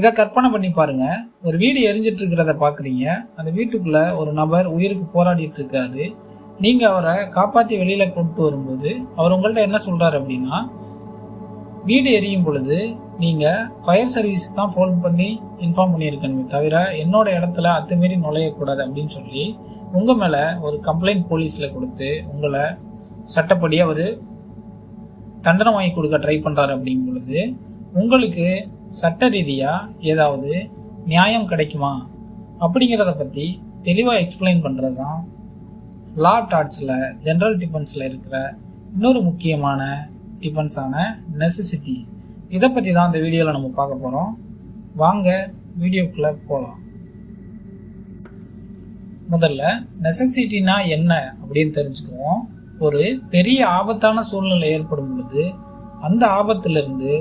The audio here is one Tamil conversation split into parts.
இதை கற்பனை பண்ணி பாருங்க. ஒரு வீடு எரிஞ்சிட்டு இருக்கிறத பாக்குறீங்க. அந்த வீட்டுக்குள்ள ஒரு நபர் உயிருக்கு போராடிட்டு இருக்காரு. நீங்க அவரை காப்பாத்தி வெளியில கொண்டு வரும்போது அவர் உங்கள்ட்ட என்ன சொல்றாரு அப்படின்னா வீடு எரியும் பொழுது நீங்க ஃபயர் சர்வீஸ்க்கு தான் ஃபோன் பண்ணி இன்ஃபார்ம் பண்ணியிருக்கணுமே தவிர என்னோட இடத்துல அத்துமீறி நுழையக்கூடாது அப்படின்னு சொல்லி உங்க மேல ஒரு கம்ப்ளைண்ட் போலீஸ்ல கொடுத்து உங்களை சட்டப்படி அவர் தண்டனை வாங்கி கொடுக்க ட்ரை பண்றாரு அப்படிங்கும் பொழுது உங்களுக்கு சட்ட ரீதியாக ஏதாவது நியாயம் கிடைக்குமா? அப்படிங்கிறத பற்றி தெளிவாக எக்ஸ்பிளைன் பண்ணுறது தான் லா டாட்ஸில் ஜென்ரல் டிஃபென்ஸில் இருக்கிற இன்னொரு முக்கியமான டிஃபென்ஸான நெசசிட்டி இதை பற்றி தான் இந்த வீடியோவில் நம்ம பார்க்க போகிறோம் வாங்க வீடியோக்குள்ளே போகலாம் முதல்ல நெசசிட்டினா என்ன அப்படின்னு தெரிஞ்சுக்குவோம். ஒரு பெரிய ஆபத்தான சூழ்நிலை ஏற்படும் பொழுது அந்த ஆபத்திலிருந்து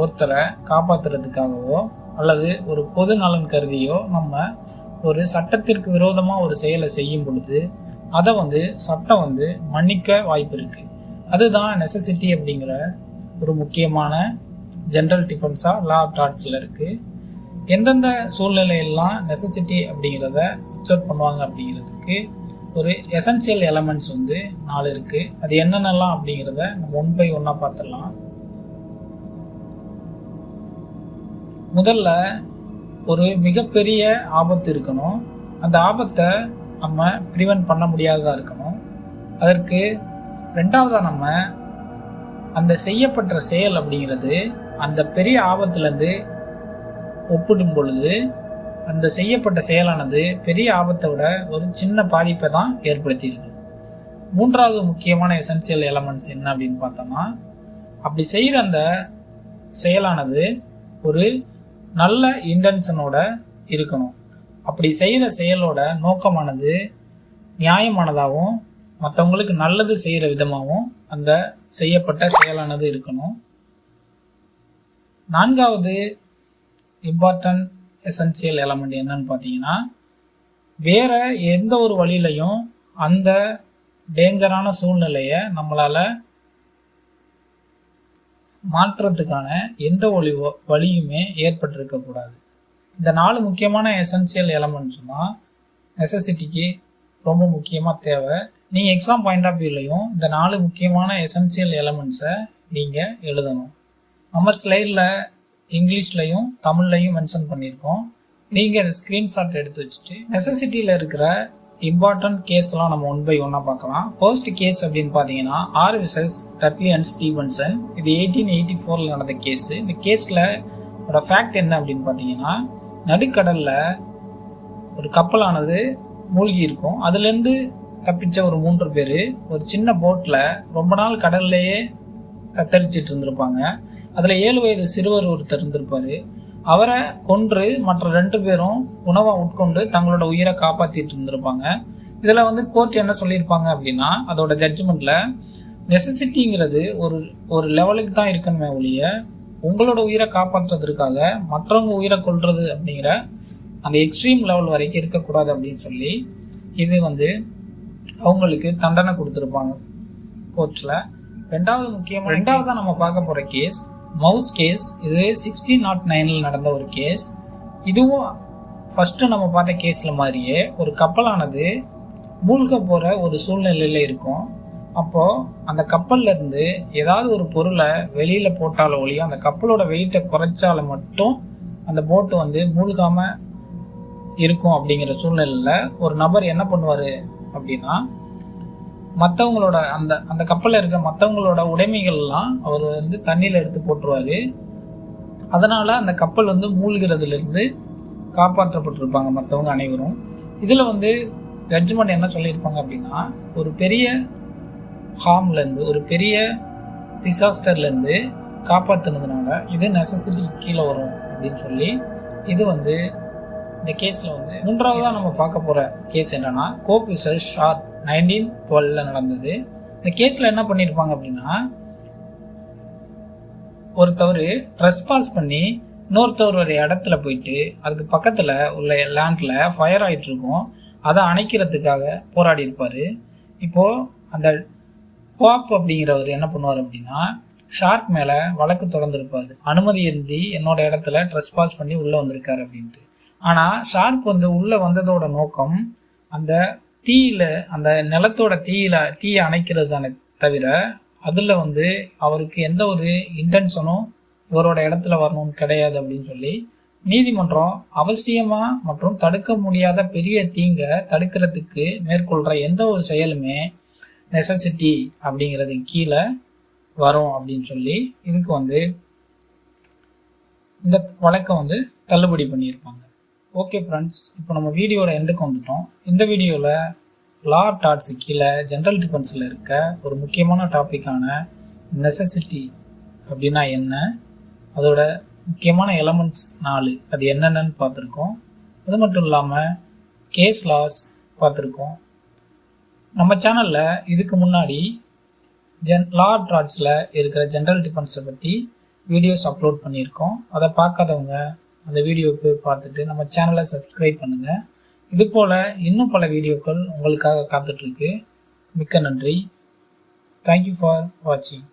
ஒருத்தரை காப்பாத்துறதுக்காகவோ அல்லது ஒரு பொது நலன் கருதியோ நம்ம ஒரு சட்டத்திற்கு விரோதமாக ஒரு செயலை செய்யும் பொழுது அதை வந்து சட்டம் வந்து மன்னிக்க வாய்ப்பு இருக்கு. அதுதான் நெசசிட்டி அப்படிங்கிற ஒரு முக்கியமான ஜென்ரல் டிஃபன்ஸாக லா ஆஃப் டாட்ஸில் இருக்கு. எந்தெந்த சூழ்நிலையெல்லாம் நெசசிட்டி அப்படிங்கிறத அப்சர்வ் பண்ணுவாங்க அப்படிங்கிறதுக்கு ஒரு எசென்சியல் எலமெண்ட்ஸ் வந்து நாலு இருக்கு. அது என்னென்னலாம் அப்படிங்கிறத நம்ம ஒன் பை ஒன்னாக பார்த்துடலாம். முதல்ல ஒரு மிகப்பெரிய ஆபத்து இருக்கணும். அந்த ஆபத்தை நம்ம ப்ரிவென்ட் பண்ண முடியாததாக இருக்கணும். அதற்கு ரெண்டாவதாக நம்ம அந்த செய்யப்பட்ட செயல் அப்படிங்கிறது அந்த பெரிய ஆபத்துலேருந்து ஒப்பிடும் பொழுது அந்த செய்யப்பட்ட செயலானது பெரிய ஆபத்தை விட ஒரு சின்ன பாதிப்பை தான் ஏற்படுத்தியிருக்கு. மூன்றாவது முக்கியமான எசென்சியல் எலமெண்ட்ஸ் என்ன அப்படின்னு பார்த்தோம்னா அப்படி செய்கிற அந்த செயலானது ஒரு நல்ல இன்டென்ஷனோட இருக்கணும். அப்படி செய்கிற செயலோட நோக்கமானது நியாயமானதாகவும் மற்றவங்களுக்கு நல்லது செய்கிற விதமாகவும் அந்த செய்யப்பட்ட செயலானது இருக்கணும். நான்காவது இம்பார்ட்டன்ட் எசென்சியல் எலமெண்ட் என்னன்னு பார்த்தீங்கன்னா வேற எந்த ஒரு வழியிலையும் அந்த டேஞ்சரான சூழ்நிலையை நம்மளால மாற்றுறதுக்கான எந்த ஒளி வழியுமே ஏற்பட்டிருக்க கூடாது இந்த நாலு முக்கியமான எசென்சியல் எலமெண்ட்ஸும் நெசசிட்டிக்கு ரொம்ப முக்கியமாக தேவை. நீங்கள் எக்ஸாம் பாயிண்ட் ஆஃப் வியூலையும் இந்த நாலு முக்கியமான எசென்சியல் எலமெண்ட்ஸை நீங்கள் எழுதணும். நம்ம ஸ்லைடில் இங்கிலீஷ்லையும் தமிழ்லையும் மென்ஷன் பண்ணியிருக்கோம். நீங்கள் அதை ஸ்க்ரீன்ஷாட் எடுத்து வச்சுட்டு நெசசிட்டியில் இருக்கிற இம்பார்ட்டன்ட் கேஸ்லாம் நம்ம ஒன் பை ஒன்னாக பார்க்கலாம். ஃபர்ஸ்ட் கேஸ் அப்படின்னு பார்த்தீங்கன்னா R versus Dudley and Stevenson இது எயிட்டீன் எயிட்டி ஃபோரில் நடந்த கேஸ் இந்த கேஸில் ஃபேக்ட் என்ன அப்படின்னு பார்த்தீங்கன்னா நடுக்கடலில் ஒரு கப்பலானது மூழ்கி இருக்கும். அதுலேருந்து தப்பிச்ச ஒரு மூன்று பேர் ஒரு சின்ன போட்டில் ரொம்ப நாள் கடல்லையே தத்தளிச்சிட்டு இருந்திருப்பாங்க. அதில் ஏழு வயது சிறுவர் ஒருத்தர் இருந்திருப்பாரு. அவரை கொன்று மற்ற ரெண்டு பேரும் உணவாக உட்கொண்டு தங்களோட உயிரை காப்பாற்றிட்டு இருந்திருப்பாங்க. இதில் வந்து கோர்ட் என்ன சொல்லியிருப்பாங்க அப்படின்னா அதோட ஜட்ஜ்மெண்ட்டில் நெசசிட்டிங்கிறது ஒரு ஒரு லெவலுக்கு தான் இருக்கணுமே ஒழிய உங்களோட உயிரை காப்பாற்றுறதுக்காக மற்றவங்க உயிரை கொள்றது அப்படிங்கிற அந்த எக்ஸ்ட்ரீம் லெவல் வரைக்கும் இருக்கக்கூடாது அப்படின்னு சொல்லி இது வந்து அவங்களுக்கு தண்டனை கொடுத்துருப்பாங்க கோர்ட்டில் ரெண்டாவது முக்கியமாக ரெண்டாவதாக நம்ம பார்க்க போகிற கேஸ் மவுஸ் கேஸ் இது சிக்ஸ்டீன் நாட் நைனில் நடந்த ஒரு கேஸ் இதுவும் ஃபஸ்ட்டு நம்ம பார்த்த கேஸில் மாதிரியே ஒரு கப்பலானது மூழ்க போகிற ஒரு சூழ்நிலையில் இருக்கும். அப்போது அந்த கப்பல்லேருந்து ஏதாவது ஒரு பொருளை வெளியில் போட்டால ஒழிய அந்த கப்பலோட வெயிட்டை குறைச்சால மட்டும் அந்த போட்டு வந்து மூழ்காமல் இருக்கும் அப்படிங்கிற சூழ்நிலையில் ஒரு நபர் என்ன பண்ணுவார் அப்படின்னா மற்றவங்களோட அந்த அந்த கப்பலில் இருக்கிற மற்றவங்களோட உடைமைகள்லாம் அவர் வந்து தண்ணியில் எடுத்து போட்டுருவாரு. அதனால் அந்த கப்பல் வந்து மூழ்கிறதுலேருந்து காப்பாற்றப்பட்டிருப்பாங்க மற்றவங்க அனைவரும். இதில் வந்து ஜட்ஜ்மெண்ட் என்ன சொல்லியிருப்பாங்க அப்படின்னா ஒரு பெரிய ஹார்ம்லேருந்து ஒரு பெரிய டிசாஸ்டர்லேருந்து காப்பாற்றுனதுனால இது நெசசிட்டி கீழே வரும் அப்படின்னு சொல்லி இது வந்து இந்த கேஸில் வந்து மூன்றாவதாக நம்ம பார்க்க போகிற கேஸ் என்னன்னா கோப் விசல் ஷார்ட் நைன்டீன் டுவெல்ல நடந்தது. இந்த கேஸில் என்ன பண்ணியிருப்பாங்க அப்படின்னா ஒருத்தவர் ட்ரெஸ் பாஸ் பண்ணி இன்னொருத்தவருடைய இடத்துல போயிட்டு அதுக்கு பக்கத்தில் உள்ள லேண்டில் ஃபயர் ஆகிட்டு இருக்கும் அதை அணைக்கிறதுக்காக போராடி இருப்பார் இப்போது அந்த கோப் அப்படிங்கிறவர் என்ன பண்ணுவார் அப்படின்னா ஷார்க் மேலே வழக்கு தொடர்ந்துருப்பார். அனுமதி இருந்து என்னோட இடத்துல ட்ரெஸ் பாஸ் பண்ணி உள்ளே வந்திருக்காரு அப்படின்ட்டு. ஆனால் ஷார்க் வந்து உள்ளே வந்ததோட நோக்கம் அந்த தீயில அந்த நிலத்தோட தீயில தீயை அணைக்கிறது தானே தவிர அதில் வந்து அவருக்கு எந்த ஒரு இன்டென்ஷனும் இவரோட இடத்துல வரணும்னு கிடையாது அப்படின்னு சொல்லி நீதிமன்றம் அவசியமா மற்றும் தடுக்க முடியாத பெரிய தீங்கை தடுக்கிறதுக்கு மேற்கொள்ற எந்த ஒரு செயலுமே நெசசிட்டி அப்படிங்கிறது கீழே வரும் அப்படின்னு சொல்லி இதுக்கு வந்து இந்த வழக்கை வந்து தள்ளுபடி பண்ணியிருப்பாங்க. ஓகே ஃப்ரெண்ட்ஸ் இப்போ நம்ம வீடியோட எண்டுக்கு வந்துட்டோம். இந்த வீடியோவில் லா டாட்ஸு கீழே ஜென்ரல் டிஃபென்ஸில் இருக்க ஒரு முக்கியமான டாப்பிக்கான நெசசிட்டி அப்படின்னா என்ன? அதோட முக்கியமான எலமெண்ட்ஸ் நாலு. அது என்னென்னு பார்த்துருக்கோம். அது மட்டும் இல்லாமல் கேஸ் லாஸ் பார்த்துருக்கோம். நம்ம சேனலில் இதுக்கு முன்னாடி ஜென் லா ட்ராட்ஸில் இருக்கிற ஜென்ரல் டிஃபென்ஸை பற்றி வீடியோஸ் அப்லோட் பண்ணியிருக்கோம். அதை பார்க்காதவங்க அந்த வீடியோவுக்கு பார்த்துட்டு நம்ம சேனலை சப்ஸ்கிரைப் பண்ணுங்கள் இது போல் இன்னும் பல வீடியோக்கள் உங்களுக்காக காத்துட்ருக்கு மிக்க நன்றி. தேங்க்யூ ஃபார் வாட்சிங்